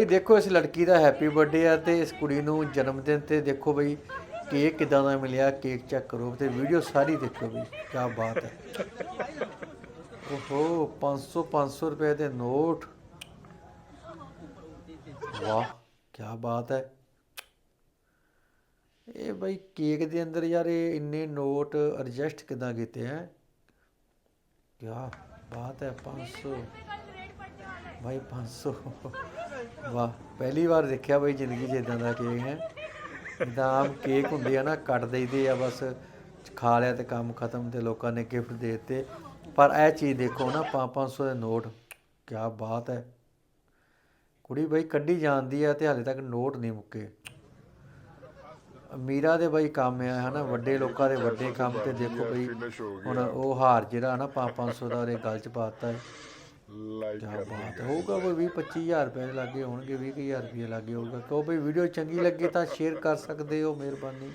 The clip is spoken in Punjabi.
ਇਹ ਦੇਖੋ, ਇਸ ਲੜਕੀ ਦਾ ਹੈਪੀ ਬਰਥਡੇ ਆ ਤੇ ਇਸ ਕੁੜੀ ਨੂੰ ਜਨਮ ਦਿਨ ਤੇ ਦੇਖੋ ਬਈ ਕੇਕ ਕਿਦਾਂ ਦਾ ਮਿਲਿਆ, ਕੇਕ ਚੈੱਕ ਕਰੋ ਤੇ ਵੀਡੀਓ ਸਾਰੀ ਦੇਖੋ ਬਈ ਕੀ ਬਾਤ ਹੈ। ਓਹੋ 500 500 ਰੁਪਏ ਦੇ ਨੋਟ। ਵਾਹ ਕੀ ਬਾਤ ਹੈ। ਇਹ ਬਈ ਕੇਕ ਦੇ ਅੰਦਰ ਯਾਰ ਇਹ ਇੰਨੇ ਨੋਟ ਐਡਜਸਟ ਕਿਦਾਂ ਕੀਤੇ ਹੈ? ਕੀ ਬਾਤ ਹੈ 500 ਭਾਈ 500 ਵਾਹ, ਪਹਿਲੀ ਵਾਰ ਦੇਖਿਆ ਬਈ ਜ਼ਿੰਦਗੀ 'ਚ ਇਦਾਂ ਦਾ ਕੇਕ ਹੈ। ਜਿੱਦਾਂ ਕੇਕ ਹੁੰਦੇ ਆ ਨਾ, ਕੱਟ ਦੇਈਦੇ ਆ ਬਸ, ਖਾ ਲਿਆ ਤੇ ਕੰਮ ਖਤਮ ਤੇ ਲੋਕਾਂ ਨੇ ਗਿਫਟ ਦੇ ਦਿੱਤੇ। ਪਰ ਇਹ ਚੀਜ਼ ਦੇਖੋ ਨਾ 500 ਦੇ ਨੋਟ ਕੀ ਬਾਤ ਹੈ। ਕੁੜੀ ਬਈ ਕੱਢੀ ਜਾਂਦੀ ਆ ਤੇ ਹਾਲੇ ਤੱਕ ਨੋਟ ਨਹੀਂ ਮੁੱਕੇ। ਅਮੀਰਾਂ ਦੇ ਬਈ ਕੰਮ ਆ, ਹਨਾ, ਵੱਡੇ ਲੋਕਾਂ ਦੇ ਵੱਡੇ ਕੰਮ ਤੇ ਦੇਖੋ ਬਈ, ਹੁਣ ਉਹ ਹਾਰ ਜਿਹੜਾ ਨਾ 500 ਦਾ ਉਹਦੇ ਗਲ ਚ ਪਾਤਾ ਹੈ। ਲਾਈਕ ਕਿਆ ਬਾਤ ਹੈ। ਹੋਊਗਾ ਕੋਈ 20 25000 ਰੁਪਏ ਦੇ ਲਾਗੇ ਹੋਣਗੇ 20000 ਰੁਪਏ ਲਾਗੇ ਹੋਊਗਾ। ਕਹੋ ਬਈ ਵੀਡੀਓ ਚੰਗੀ ਲੱਗੇ ਤਾਂ ਸ਼ੇਅਰ ਕਰ ਸਕਦੇ ਹੋ ਮਿਹਰਬਾਨੀ।